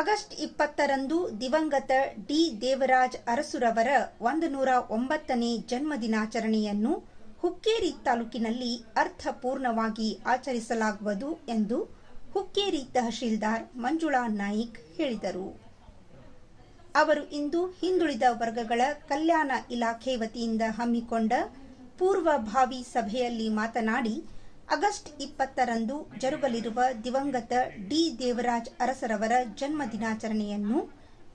August ಇಪ್ಪತ್ತರಂದು ದಿವಂಗತ D Devaraj ಅರಸುರವರ ಒಂದು ನೂರ ಒಂಬತ್ತನೇ ಜನ್ಮದಿನಾಚರಣೆಯನ್ನು ಹುಕ್ಕೇರಿ ತಾಲೂಕಿನಲ್ಲಿ ಅರ್ಥಪೂರ್ಣವಾಗಿ ಆಚರಿಸಲಾಗುವುದು ಎಂದು ಹುಕ್ಕೇರಿ ತಹಶೀಲ್ದಾರ್ ಮಂಜುಳಾ ನಾಯಿಕ್ ಹೇಳಿದರು. ಅವರು ಇಂದು ಹಿಂದುಳಿದ ವರ್ಗಗಳ ಕಲ್ಯಾಣ ಇಲಾಖೆ ವತಿಯಿಂದ ಹಮ್ಮಿಕೊಂಡ ಪೂರ್ವಭಾವಿ ಸಭೆಯಲ್ಲಿ ಮಾತನಾಡಿ ಆಗಸ್ಟ್ ಇಪ್ಪತ್ತರಂದು ಜರುಗಲಿರುವ ದಿವಂಗತ ಡಿ ದೇವರಾಜ್ ಅರಸರವರ ಜನ್ಮ ದಿನಾಚರಣೆಯನ್ನು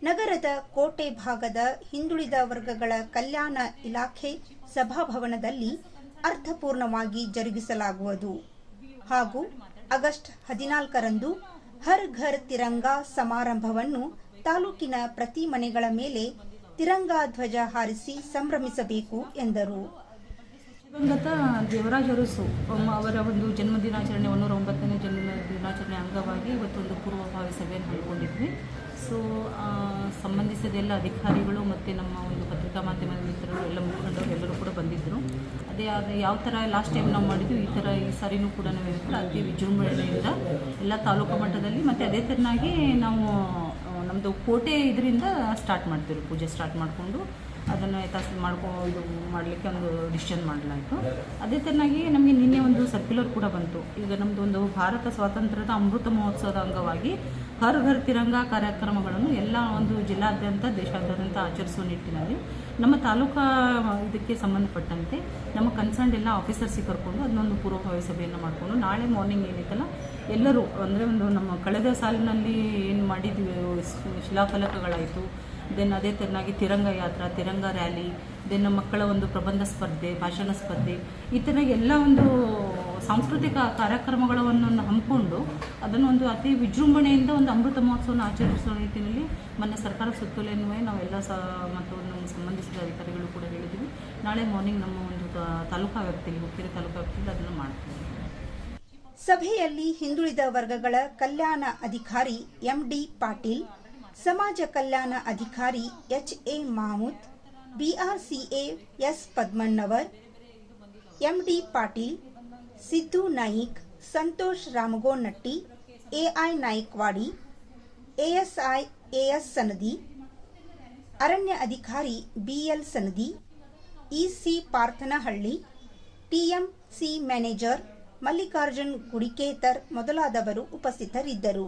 ನಗರದ ಕೋಟೆ ಭಾಗದ ಹಿಂದುಳಿದ ವರ್ಗಗಳ ಕಲ್ಯಾಣ ಇಲಾಖೆ ಸಭಾಭವನದಲ್ಲಿ ಅರ್ಥಪೂರ್ಣವಾಗಿ ಜರುಗಿಸಲಾಗುವುದು. ಹಾಗೂ ಆಗಸ್ಟ್ ಹದಿನಾಲ್ಕರಂದು ಹರ್ ಘರ್ ತಿರಂಗಾ ಸಮಾರಂಭವನ್ನು ತಾಲೂಕಿನ ಪ್ರತಿ ಮನೆಗಳ ಮೇಲೆ ತಿರಂಗಾ ಧ್ವಜ ಹಾರಿಸಿ ಸಂಭ್ರಮಿಸಬೇಕು ಎಂದರು. ದಿವಂಗತ ದೇವರಾಜ್ ಅರಸು ಅವರ ಒಂದು ಜನ್ಮ ದಿನಾಚರಣೆ ಒನ್ನೂರ ಒಂಬತ್ತನೇ ಜನ್ಮ ದಿನಾಚರಣೆ ಅಂಗವಾಗಿ ಇವತ್ತೊಂದು ಪೂರ್ವಭಾವಿ ಸಭೆಯನ್ನು ಹಮ್ಮಿಕೊಂಡಿದ್ವಿ. ಸೊ ಸಂಬಂಧಿಸಿದೆಲ್ಲ ಅಧಿಕಾರಿಗಳು ಮತ್ತು ನಮ್ಮ ಒಂದು ಪತ್ರಿಕಾ ಮಾಧ್ಯಮದ ಮಿತ್ರರು, ಎಲ್ಲ ಮುಖಂಡರು ಎಲ್ಲರೂ ಕೂಡ ಬಂದಿದ್ದರು. ಅದೇ ಆದ ಯಾವ ಥರ ಲಾಸ್ಟ್ ಟೈಮ್ ನಾವು ಮಾಡಿದ್ವಿ, ಈ ಥರ ಈ ಸಾರಿನೂ ಕೂಡ ನಾವು ಕೂಡ ಅತಿ ವಿಜೃಂಭಣೆಯಿಂದ ಎಲ್ಲ ತಾಲೂಕು ಮಟ್ಟದಲ್ಲಿ ಮತ್ತು ಅದೇ ಥರನಾಗಿ ನಾವು ನಮ್ಮದು ಕೋಟೆ ಇದರಿಂದ ಸ್ಟಾರ್ಟ್ ಮಾಡ್ತೀವಿ ಪೂಜೆ ಸ್ಟಾರ್ಟ್ ಮಾಡಿಕೊಂಡು ಅದನ್ನು ಯಥಾಸ್ ಮಾಡ್ಕೊ, ಇದು ಮಾಡಲಿಕ್ಕೆ ಒಂದು ಡಿಸಿಷನ್ ಮಾಡಲಾಯಿತು. ಅದೇ ಥರನಾಗಿ ನಮಗೆ ನಿನ್ನೆ ಒಂದು ಸರ್ಕ್ಯುಲರ್ ಕೂಡ ಬಂತು. ಈಗ ನಮ್ಮದು ಒಂದು ಭಾರತ ಸ್ವಾತಂತ್ರ್ಯದ ಅಮೃತ ಮಹೋತ್ಸವದ ಅಂಗವಾಗಿ ಹರ್ ಘರ್ ತಿರಂಗ ಕಾರ್ಯಕ್ರಮಗಳನ್ನು ಎಲ್ಲ ಒಂದು ಜಿಲ್ಲಾದ್ಯಂತ, ದೇಶಾದ್ಯಂತ ಆಚರಿಸುವ ನಿಟ್ಟಿನಲ್ಲಿ ನಮ್ಮ ತಾಲೂಕಾ ಇದಕ್ಕೆ ಸಂಬಂಧಪಟ್ಟಂತೆ ನಮ್ಮ ಕನ್ಸರ್ನ್ ಎಲ್ಲ ಆಫೀಸರ್ಸಿಗೆ ಕರ್ಕೊಂಡು ಅದನ್ನೊಂದು ಪೂರ್ವಭಾವಿ ಸಭೆಯನ್ನು ಮಾಡಿಕೊಂಡು ನಾಳೆ ಮಾರ್ನಿಂಗ್ ಏನಿತ್ತಲ್ಲ ಎಲ್ಲರೂ, ಅಂದರೆ ಒಂದು ನಮ್ಮ ಕಳೆದ ಸಾಲಿನಲ್ಲಿ ಏನು ಮಾಡಿದ್ವಿ, ಶಿಲಾಫಲಕಗಳಾಯಿತು ದೆನ್ ಅದೇ ತೆರನಾಗಿ ತಿರಂಗ ಯಾತ್ರಾ, ತಿರಂಗ ರ್ಯಾಲಿ, ದೆನ್ ಮಕ್ಕಳ ಒಂದು ಪ್ರಬಂಧ ಸ್ಪರ್ಧೆ, ಭಾಷಣ ಸ್ಪರ್ಧೆ, ಈ ಥರ ಎಲ್ಲ ಒಂದು ಸಾಂಸ್ಕೃತಿಕ ಕಾರ್ಯಕ್ರಮಗಳನ್ನು ಹಮ್ಮಿಕೊಂಡು ಅದನ್ನು ಒಂದು ಅತಿ ವಿಜೃಂಭಣೆಯಿಂದ ಒಂದು ಅಮೃತ ಮಹೋತ್ಸವವನ್ನು ಆಚರಿಸುವ ನಿಟ್ಟಿನಲ್ಲಿ ಮೊನ್ನೆ ಸರ್ಕಾರ ಸುತ್ತೋಲೆಯನ್ವಯ ನಾವೆಲ್ಲ ಸಹ ಮತ್ತು ನಮ್ಮ ಸಂಬಂಧಿಸಿದ ಅಧಿಕಾರಿಗಳು ಕೂಡ ಹೇಳಿದ್ದೀವಿ. ನಾಳೆ ಮಾರ್ನಿಂಗ್ ನಮ್ಮ ಒಂದು ತಾಲೂಕಾ ವ್ಯಾಪ್ತಿಯಲ್ಲಿ ಹುಕ್ಕೇರಿ ತಾಲೂಕಾ ವ್ಯಾಪ್ತಿಯಲ್ಲಿ ಅದನ್ನು ಮಾಡ್ತೀವಿ. ಸಭೆಯಲ್ಲಿ ಹಿಂದುಳಿದ ವರ್ಗಗಳ ಕಲ್ಯಾಣ ಅಧಿಕಾರಿ ಎಂಡಿ ಪಾಟೀಲ್ ಸಮಾಜ ಕಲ್ಯಾಣ ಅಧಿಕಾರಿ H A Mamuth BRCA S Padmannavar MD Patil, Siddu Naik, Santosh Ramagonatti AI Naikwadi ASI AS Sanadi, ಅರಣ್ಯ ಅಧಿಕಾರಿ BL Sanadi EC Parthanahalli TMC manager Mallikarjun Gudiketar ಮೊದಲಾದವರು ಉಪಸ್ಥಿತರಿದ್ದರು.